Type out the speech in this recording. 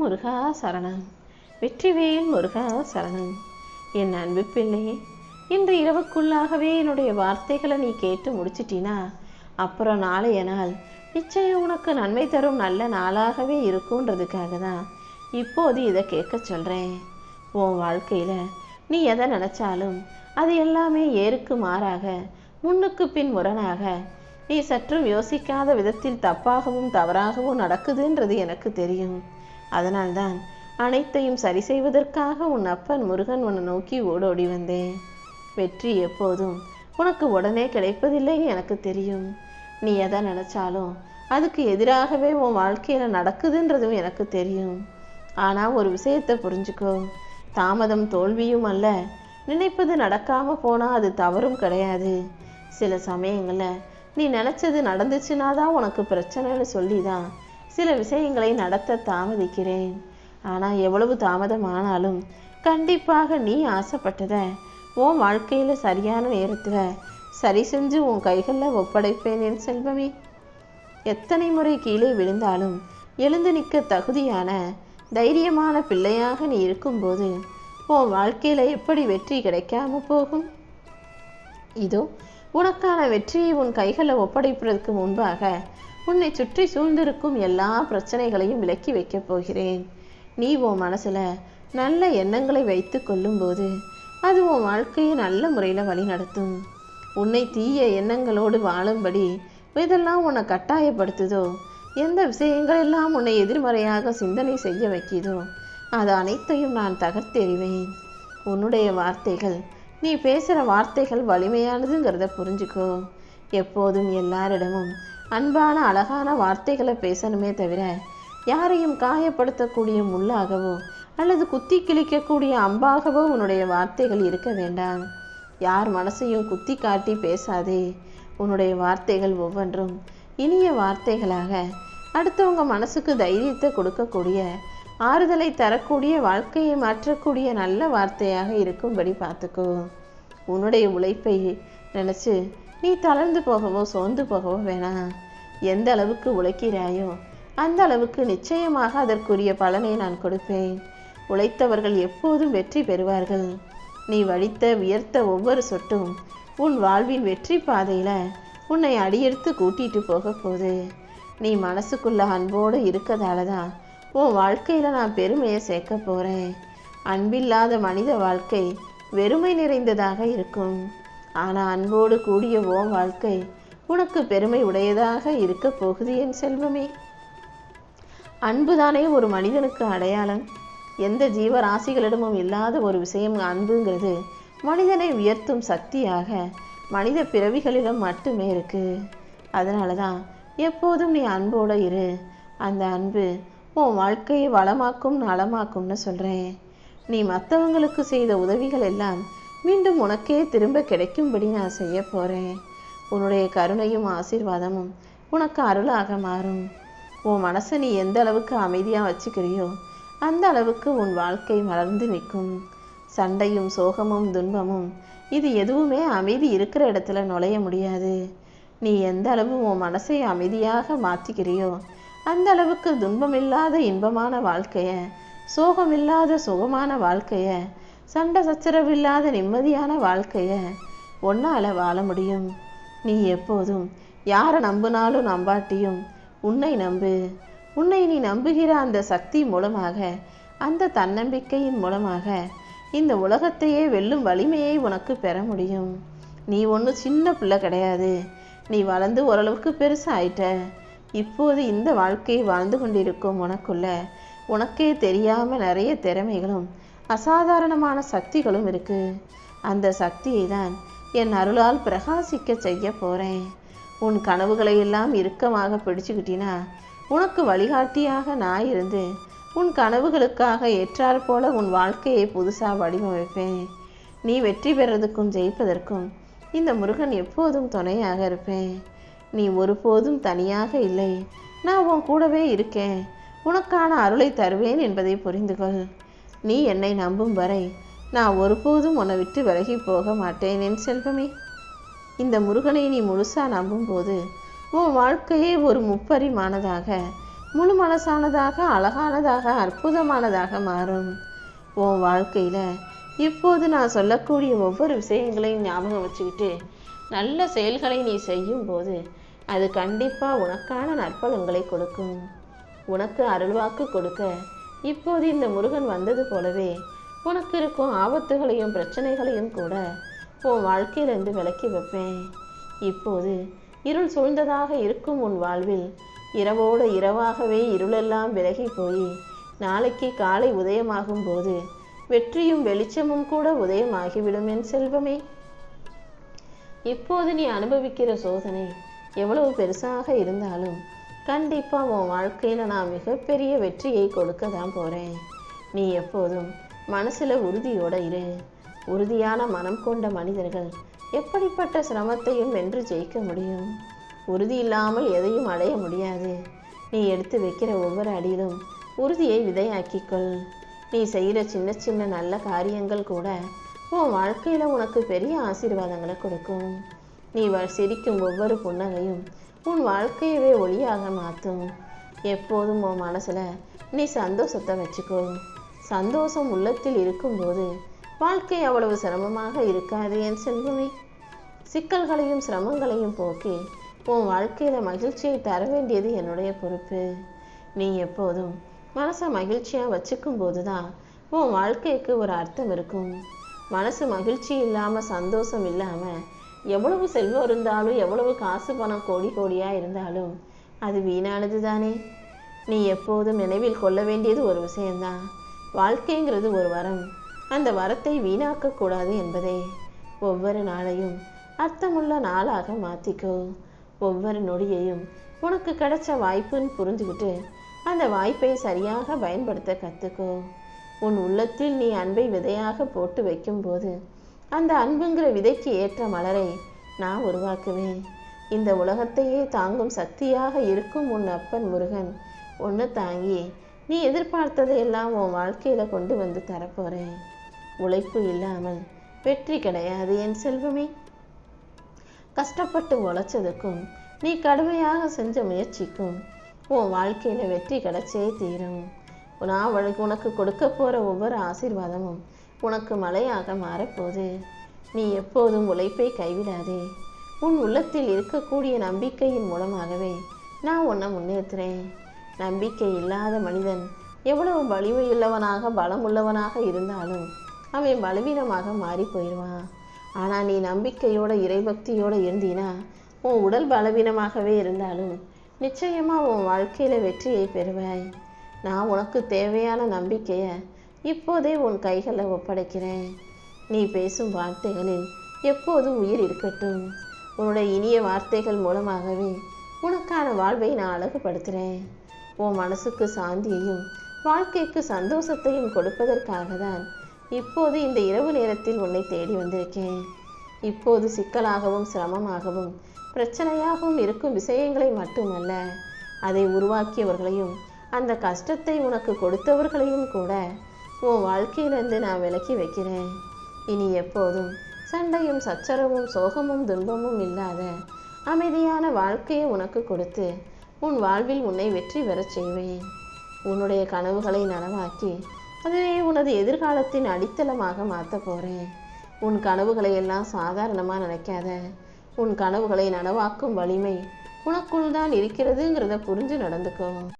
முருகா சரணம். வெற்றிவேல் முருகா சரணம். என் அன்பு பிள்ளையே இன்று இரவுக்குள்ளாகவே என்னுடைய வார்த்தைகளை நீ கேட்டு முடிச்சிட்டினா அப்புறம் நாளைய நாள் நிச்சயம் உனக்கு நன்மை தரும் நல்ல நாளாகவே இருக்குன்றதுக்காக தான் இப்போது இதை கேட்க சொல்கிறேன் உன் வாழ்க்கையில் நீ எதை நினச்சாலும் அது எல்லாமே ஏருக்கு மாறாக முன்னுக்கு பின் முரணாக நீ சற்றும் யோசிக்காத விதத்தில் தப்பாகவும் தவறாகவும் நடக்குதுன்றது எனக்கு தெரியும். அதனால்தான் அனைத்தையும் சரி செய்வதற்காக உன் அப்பன் முருகன் உன்னை நோக்கி ஓடோடி வந்தேன். வெற்றி எப்போதும் உனக்கு உடனே கிடைப்பதில்லை எனக்கு தெரியும். நீ எதை நினச்சாலும் அதுக்கு எதிராகவே உன் வாழ்க்கையில் நடக்குதுன்றதும் எனக்கு தெரியும். ஆனால் ஒரு விஷயத்தை புரிஞ்சுக்கோ. தாமதம் தோல்வியும் அல்ல. நினைப்பது நடக்காமல் போனால் அது தவறும் கிடையாது. சில சமயங்களில் நீ நினச்சது நடந்துச்சுன்னா தான் உனக்கு பிரச்சனைன்னு சொல்லி தான் சில விஷயங்களை நடத்த தாமதிக்கிறேன். ஆனால் எவ்வளவு தாமதம் ஆனாலும் கண்டிப்பாக நீ ஆசைப்பட்டதை உன் வாழ்க்கையில் சரியான நேரத்தில் சரி செஞ்சு உன் கைகளில் ஒப்படைப்பேன் என் செல்வமே. எத்தனை முறை கீழே விழுந்தாலும் எழுந்து நிற்க தகுதியான தைரியமான பிள்ளையாக நீ இருக்கும்போது உன் வாழ்க்கையில் எப்படி வெற்றி கிடைக்காம போகும்? இதோ உனக்கான வெற்றியை உன் கைகளில் ஒப்படைப்பதற்கு முன்பாக உன்னை சுற்றி சூழ்ந்திருக்கும் எல்லா பிரச்சனைகளையும் விலக்கி வைக்கப் போகிறேன். நீ உன் மனசில் நல்ல எண்ணங்களை வைத்து கொள்ளும்போது அது உன் வாழ்க்கையை நல்ல முறையில் வழிநடத்தும் உன்னை தீய எண்ணங்களோடு வாழும்படி இதெல்லாம் உன்னை கட்டாயப்படுத்துதோ எந்த விஷயங்களெல்லாம் உன்னை எதிர்மறையாக சிந்தனை செய்ய வைக்கிதோ அது அனைத்தையும் நான் தகர்த்தெறிவேன். உன்னுடைய வார்த்தைகள் நீ பேசுகிற வார்த்தைகள் வலிமையானதுங்கிறத புரிஞ்சுக்கோ. எப்போதும் எல்லாரிடமும் அன்பான அழகான வார்த்தைகளை பேசணுமே தவிர யாரையும் காயப்படுத்தக்கூடிய முள்ளாகவோ அல்லது குத்தி கிழிக்கக்கூடிய அம்பாகவோ உன்னுடைய வார்த்தைகள் இருக்க வேண்டாம். யார் மனசையும் குத்தி காட்டி பேசாதே. உன்னுடைய வார்த்தைகள் ஒவ்வொன்றும் இனிய வார்த்தைகளாக அடுத்தவங்க மனசுக்கு தைரியத்தை கொடுக்கக்கூடிய ஆறுதலை தரக்கூடிய வாழ்க்கையை மாற்றக்கூடிய நல்ல வார்த்தையாக இருக்கும்படி பார்த்துக்கோ. உன்னுடைய உழைப்பை நினச்சி நீ தளர்ந்து போகவோ சோர்ந்து போகவோ வேணாம். எந்த அளவுக்கு உழைக்கிறாயோ அந்த அளவுக்கு நிச்சயமாக அதற்குரிய பலனை நான் கொடுப்பேன். உழைத்தவர்கள் எப்போதும் வெற்றி பெறுவார்கள். நீ வழித்த உயர்த்த ஒவ்வொரு சொட்டும் உன் வாழ்வின் வெற்றி பாதையில் உன்னை அடியெடுத்து கூட்டிட்டு போக போகுது. நீ மனசுக்குள்ள அன்போடு இருக்கதால தான் உன் வாழ்க்கையில் நான் பெருமையை சேர்க்க போகிறேன் அன்பில்லாத மனித வாழ்க்கை வெறுமை நிறைந்ததாக இருக்கும். ஆனால் அன்போடு கூடிய ஓம் வாழ்க்கை உனக்கு பெருமை உடையதாக இருக்க போகுது என் செல்வமே. அன்புதானே ஒரு மனிதனுக்கு அடையாளம். எந்த ஜீவராசிகளிடமும் இல்லாத ஒரு விஷயம் அன்புங்கிறது மனிதனை உயர்த்தும் சக்தியாக மனித பிறவிகளிடம் மட்டுமே இருக்கு. அதனால தான் எப்போதும் நீ அன்போடு இரு. அந்த அன்பு உன் வாழ்க்கையை வளமாக்கும் நலமாக்கும்னு சொல்கிறேன் நீ மற்றவங்களுக்கு செய்த உதவிகள் எல்லாம் மீண்டும் உனக்கே திரும்ப கிடைக்கும்படி நான் செய்ய போகிறேன் உன்னுடைய கருணையும் ஆசீர்வாதமும் உனக்கு அருளாக மாறும். உன் மனசை நீ எந்த அளவுக்கு அமைதியாக வச்சுக்கிறியோ அந்த அளவுக்கு உன் வாழ்க்கை மலர்ந்து நிற்கும். சண்டையும் சோகமும் துன்பமும் இது எதுவுமே அமைதி இருக்கிற இடத்துல நுழைய முடியாது. நீ எந்த அளவு உன் மனசை அமைதியாக மாற்றிக்கிறியோ அந்த அளவுக்கு துன்பமில்லாத இன்பமான வாழ்க்கைய சோகமில்லாத சுகமான வாழ்க்கையை சண்டை சச்சரவில்லாத நிம்மதியான வாழ்க்கைய ஒன்னால் வாழ முடியும். நீ எப்போதும் யாரை நம்பினாலும் நம்பாட்டியும் உன்னை நம்பு. உன்னை நீ நம்புகிற அந்த சக்தி மூலமாக அந்த தன்னம்பிக்கையின் மூலமாக இந்த உலகத்தையே வெல்லும் வலிமையை உனக்கு பெற முடியும். நீ ஒன்றும் சின்ன பிள்ளை கிடையாது. நீ வளர்ந்து ஓரளவுக்கு பெருசாயிட்ட. இப்போது இந்த வாழ்க்கையை வாழ்ந்து கொண்டிருக்கும் உனக்குள்ள உனக்கே தெரியாமல் நிறைய திறமைகளும் அசாதாரணமான சக்திகளும் இருக்கு. அந்த சக்தியை தான் என் அருளால் பிரகாசிக்க செய்ய போகிறேன் உன் கனவுகளை எல்லாம் இறுக்கமாக பிடிச்சுக்கிட்டினா உனக்கு வழிகாட்டியாக நான் இருந்து உன் கனவுகளுக்காக ஏற்றாற் போல உன் வாழ்க்கையை புதுசாக வடிவமைப்பேன். நீ வெற்றி பெறதுக்கும் ஜெயிப்பதற்கும் இந்த முருகன் எப்போதும் துணையாக இருப்பேன். நீ ஒருபோதும் தனியாக இல்லை. நான் உன் கூடவே இருக்கேன். உனக்கான அருளை தருவேன் என்பதை புரிந்து கொள் நீ என்னை நம்பும் வரை நான் ஒருபோதும் உன்னை விட்டு விலகி போக மாட்டேன் என் செல்வமே. இந்த முருகனை நீ முழுசாக நம்பும்போது உன் வாழ்க்கையே ஒரு முப்பரிமானதாக முழு மனசானதாக அழகானதாக அற்புதமானதாக மாறும். உன் வாழ்க்கையில் இப்போது நான் சொல்லக்கூடிய ஒவ்வொரு விஷயங்களையும் ஞாபகம் வச்சுக்கிட்டு நல்ல செயல்களை நீ செய்யும்போது அது கண்டிப்பாக உனக்கான நற்பலன்களை கொடுக்கும். உனக்கு அருள்வாக்கு கொடுக்க இப்போது இந்த முருகன் வந்தது போலவே உனக்கு இருக்கும் ஆபத்துகளையும் பிரச்சனைகளையும் கூட உன் வாழ்க்கையிலிருந்து விலக்கி வைப்பேன். இப்போது இருள் சூழ்ந்ததாக இருக்கும் உன் வாழ்வில் இரவோடு இரவாகவே இருளெல்லாம் விலகி போய் நாளைக்கு காலை உதயமாகும் போது வெற்றியும் வெளிச்சமும் கூட உதயமாகிவிடும் என் செல்வமே. இப்போது நீ அனுபவிக்கிற சோதனை எவ்வளவு பெருசாக இருந்தாலும் கண்டிப்பாக உன் வாழ்க்கையில் நான் மிகப்பெரிய வெற்றியை கொடுக்க தான் போகிறேன் நீ எப்போதும் மனசில் உறுதியோடு இரு. உறுதியான மனம் கொண்ட மனிதர்கள் எப்படிப்பட்ட சிரமத்தையும் வென்று ஜெயிக்க முடியும்? உறுதி இல்லாமல் எதையும் அடைய முடியாது. நீ எடுத்து வைக்கிற ஒவ்வொரு அடியிலும் உறுதியை விதையாக்கிக்கொள் நீ செய்கிற சின்ன சின்ன நல்ல காரியங்கள் கூட உன் வாழ்க்கையில் உனக்கு பெரிய ஆசீர்வாதங்களை கொடுக்கும். நீ வ சிரிக்கும் ஒவ்வொரு புன்னகையும் உன் வாழ்க்கையவே ஒளியாக மாற்றும் எப்போதும் உன் மனசில் நீ சந்தோஷத்தை வச்சுக்கோ. சந்தோஷம் உள்ளத்தில் இருக்கும்போது வாழ்க்கை அவ்வளவு சிரமமாக இருக்காது என் செல்வமே. சிக்கல்களையும் சிரமங்களையும் போக்கி உன் வாழ்க்கையில் மகிழ்ச்சியை தர வேண்டியது என்னுடைய பொறுப்பு. நீ எப்போதும் மனசை மகிழ்ச்சியாக வச்சுக்கும் போது தான் உன் வாழ்க்கைக்கு ஒரு அர்த்தம் இருக்கும். மனசு மகிழ்ச்சி இல்லாமல் சந்தோஷம் இல்லாமல் எவ்வளவு செல்வம் இருந்தாலும் எவ்வளவு காசு பணம் கோடி கோடியாக இருந்தாலும் அது வீணானது தானே நீ எப்போதும் நினைவில் கொள்ள வேண்டியது ஒரு விஷயம்தான். வாழ்க்கைங்கிறது ஒரு வரம். அந்த வரத்தை வீணாக்கக்கூடாது என்பதே. ஒவ்வொரு நாளையும் அர்த்தமுள்ள நாளாக மாற்றிக்கோ ஒவ்வொரு நொடியையும் உனக்கு கிடைச்ச வாய்ப்புன்னு புரிஞ்சுக்கிட்டு அந்த வாய்ப்பை சரியாக பயன்படுத்த கற்றுக்கோ உன் உள்ளத்தில் நீ அன்பை விதையாக போட்டு வைக்கும்போது அந்த அன்புங்கிற விதைக்கு ஏற்ற மலரை நான் உருவாக்குவேன். இந்த உலகத்தையே தாங்கும் சக்தியாக இருக்கும் உன் அப்பன் முருகன். ஒன்று தாங்கி நீ எதிர்பார்த்ததையெல்லாம் உன் வாழ்க்கையில் கொண்டு வந்து தரப்போகிறேன் உழைப்பு இல்லாமல் வெற்றி கிடையாது என் செல்வமே. கஷ்டப்பட்டு உழைச்சதுக்கும் நீ கடுமையாக செஞ்ச முயற்சிக்கும் உன் வாழ்க்கையில் வெற்றி கிடைச்சே தீரும். நான் உனக்கு கொடுக்க போகிற ஒவ்வொரு ஆசீர்வாதமும் உனக்கு மழையாக மாறப்போது நீ எப்போதும் உழைப்பை கைவிடாதே. உன் உள்ளத்தில் இருக்கக்கூடிய நம்பிக்கையின் மூலமாகவே நான் உன்னை முன்னேற்றுறேன். நம்பிக்கை இல்லாத மனிதன் எவ்வளவு வலிமையுள்ளவனாக பலமுள்ளவனாக இருந்தாலும் அவன் பலவீனமாக மாறி போயிடுவான். ஆனால் நீ நம்பிக்கையோட இறைபக்தியோடு இருந்தீனா உன் உடல் பலவீனமாகவே இருந்தாலும் நிச்சயமாக உன் வாழ்க்கையில் வெற்றியை பெறுவாய். நான் உனக்கு தேவையான நம்பிக்கையை இப்போதே உன் கைகளில் ஒப்படைக்கிறேன். நீ பேசும் வார்த்தைகளில் எப்போதும் உயிர் இருக்கட்டும். உன்னுடைய இனிய வார்த்தைகள் மூலமாகவே உனக்கான வாழ்வை நான் அழகுபடுத்துகிறேன் உன் மனசுக்கு சாந்தியையும் வாழ்க்கைக்கு சந்தோஷத்தையும் கொடுப்பதற்காக தான் இப்போது இந்த இரவு நேரத்தில் உன்னை தேடி வந்திருக்கேன். இப்போது சிக்கலாகவும் சிரமமாகவும் பிரச்சனையாகவும் இருக்கும் விஷயங்களை மட்டுமல்ல அதை உருவாக்கியவர்களையும் அந்த கஷ்டத்தை உனக்கு கொடுத்தவர்களையும் கூட உன் வாழ்க்கையிலிருந்து நான் விலக்கி வைக்கிறேன். இனி எப்போதும் சண்டையும் சச்சரவும் சோகமும் துன்பமும் இல்லாத அமைதியான வாழ்க்கையை உனக்கு கொடுத்து உன் வாழ்வில் உன்னை வெற்றி பெறச் செய்வேன். உன்னுடைய கனவுகளை நனவாக்கி அதுவே உனது எதிர்காலத்தின் அடித்தளமாக மாற்றப் போகிறேன் உன் கனவுகளை எல்லாம் சாதாரணமாக நினைக்காத. உன் கனவுகளை நனவாக்கும் வலிமை உனக்குள் தான் இருக்கிறதுங்கிறத புரிஞ்சு நடந்துக்கோ.